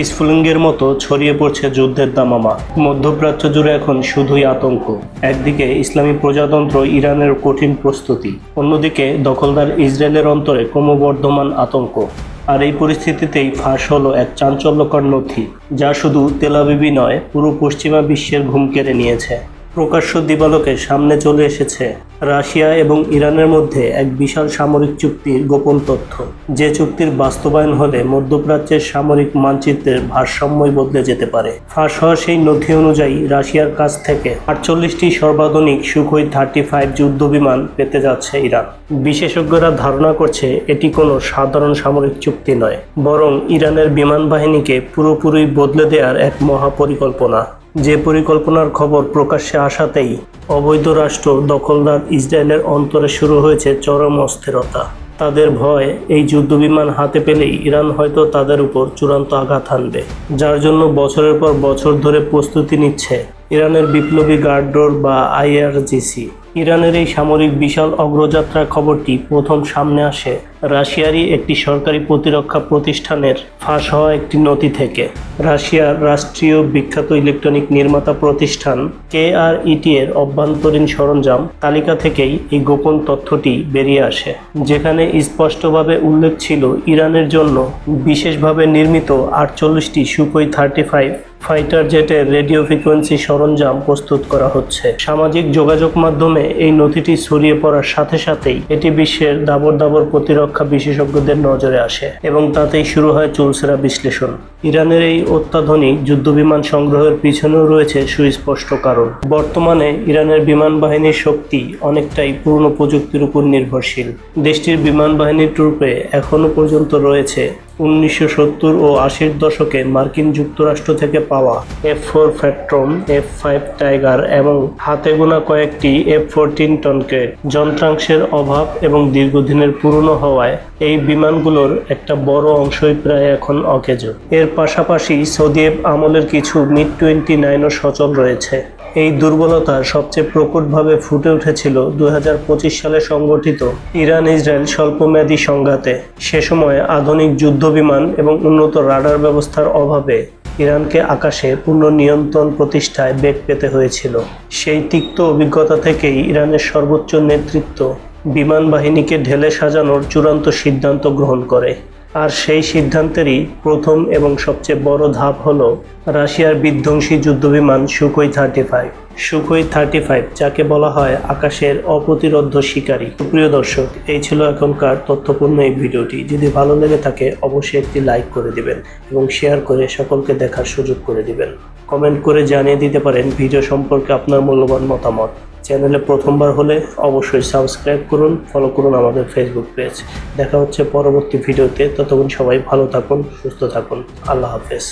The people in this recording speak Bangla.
স্ফুলিঙ্গের মতো ছড়িয়ে পড়ছে যুদ্ধের দামামা। মধ্যপ্রাচ্য জুড়ে এখন শুধুই আতঙ্ক। একদিকে ইসলামী প্রজাতন্ত্র ইরানের কঠিন প্রস্তুতি, অন্যদিকে দখলদার ইসরায়েলের অন্তরে ক্রমবর্ধমান আতঙ্ক। আর এই পরিস্থিতিতেই ফাঁস হলো এক চাঞ্চল্যকর নথি, যা শুধু তেলাবিবি নয়, পুরো পশ্চিমা বিশ্বের ঘুম কেড়ে নিয়েছে। প্রকাশ্য দিবালোকে সামনে চলে এসেছে রাশিয়া এবং ইরানের মধ্যে এক বিশাল সামরিক চুক্তির গোপন তথ্য। যে চুক্তির বাস্তবায়ন হলে মধ্যপ্রাচ্যের সামরিক মানচিত্রের ভারসাম্যই বদলে যেতে পারে। ফাঁস হওয়া সেই নথি অনুযায়ী রাশিয়ার কাছ থেকে আটচল্লিশটি সর্বাধুনিক সুখই থার্টি ফাইভ যুদ্ধ বিমান পেতে যাচ্ছে ইরান। বিশেষজ্ঞরা ধারণা করছে এটি কোনো সাধারণ সামরিক চুক্তি নয়, বরং ইরানের বিমান বাহিনীকে পুরোপুরি বদলে দেওয়ার এক মহাপরিকল্পনা। যে পরিকল্পনার খবর প্রকাশ্যে আসাতেই অবৈধ রাষ্ট্র দখলদার ইসরায়েলের অন্তরে শুরু হয়েছে চরম অস্থিরতা। তাদের ভয় এই যুদ্ধবিমান হাতে পেলেই ইরান হয়তো তাদের উপর চূড়ান্ত আঘাত হানবে। যার জন্য বছরের পর বছর ধরে প্রস্তুতি নিচ্ছে ইরানের বিপ্লবী গার্ডোর বা আইআরজিসি। ইরানের এই সামরিক বিশাল অগ্রযাত্রার খবরটি প্রথম সামনে আসে রাশিয়ারই একটি সরকারি প্রতিরক্ষা প্রতিষ্ঠানের ফাঁস হওয়া একটি নথি থেকে রাশিয়ার রাষ্ট্রীয় বিখ্যাত ইলেকট্রনিক নির্মাতা প্রতিষ্ঠান কে আর ইটি এর অভ্যন্তরীণ সরঞ্জাম তালিকা থেকেই এই গোপন তথ্যটি বেরিয়ে আসে, যেখানে স্পষ্টভাবে উল্লেখ ছিল ইরানের জন্য বিশেষভাবে নির্মিত আটচল্লিশটি সুকই থার্টি ফাইভ ফাইটার জেটের রেডিও ফ্রিকোয়েন্সি সরঞ্জাম প্রস্তুত করা হচ্ছে। সামাজিক যোগাযোগ মাধ্যমে এই নথিটি ছড়িয়ে পড়ার সাথে সাথেই এটি বিশ্বের দাবর দাবর প্রতিরক্ষা বিশেষজ্ঞদের নজরে আসে এবং তাতেই শুরু হয় চুলসেরা বিশ্লেষণ। ইরানের এই অত্যাধুনিক যুদ্ধবিমান সংগ্রহের পিছনেও রয়েছে সুস্পষ্ট কারণ। বর্তমানে ইরানের বিমান বাহিনীর শক্তি অনেকটাই পুরনো প্রযুক্তির উপর নির্ভরশীল। দেশটির বিমান বাহিনীর ট্রুপে এখনও পর্যন্ত রয়েছে উনিশশো সত্তর ও আশির দশকে মার্কিন যুক্তরাষ্ট্র থেকে পাওয়া F four Phantom F five Tiger এবং হাতে গোনা কয়েকটি এফ ফোরটিন টনকে যন্ত্রাংশের অভাব এবং দীর্ঘদিনের পুরনো হওয়ায় এই বিমানগুলোর একটা বড় অংশই প্রায় এখন অকেজো। এর পাশাপাশি সৌদিয়েব আমলের কিছু মিড টোয়েন্টি নাইনও সচল রয়েছে। এই দুর্বলতা সবচেয়ে প্রকটভাবে ফুটে উঠেছিল দুই হাজার পঁচিশ সালে সংগঠিত ইরান ইসরায়েল স্বল্পমেয়াদী সংঘাতে। সে সময় আধুনিক যুদ্ধবিমান এবং উন্নত রাডার ব্যবস্থার অভাবে ইরানকে আকাশে পূর্ণ নিয়ন্ত্রণ প্রতিষ্ঠায় বেগ পেতে হয়েছিল। সেই তিক্ত অভিজ্ঞতা থেকেই ইরানের সর্বোচ্চ নেতৃত্ব বিমান বাহিনীকে ঢেলে সাজানোর চূড়ান্ত সিদ্ধান্ত গ্রহণ করে। আর সেই সিদ্ধান্তেরই প্রথম এবং সবচেয়ে বড় ধাপ হল রাশিয়ার বিধ্বংসী যুদ্ধবিমান Sukhoi thirty five. Sukhoi thirty five, যাকে বলা হয় আকাশের অপ্রতিরোধ্য শিকারী। প্রিয় দর্শক, এই ছিল এখনকার তথ্যপূর্ণ এই ভিডিওটি। যদি ভালো লেগে থাকে, অবশ্যই একটি লাইক করে দিবেন এবং শেয়ার করে সকলকে দেখার সুযোগ করে দিবেন। কমেন্ট করে জানিয়ে দিতে পারেন ভিডিও সম্পর্কে আপনার মূল্যবান মতামত। চ্যানেলে প্রথমবার হলে অবশ্যই সাবস্ক্রাইব করুন ফলো করুন আমাদের ফেসবুক পেজ দেখা হচ্ছে পরবর্তী ভিডিওতে। ততক্ষণ সবাই ভালো থাকুন, সুস্থ থাকুন। আল্লাহ হাফেজ।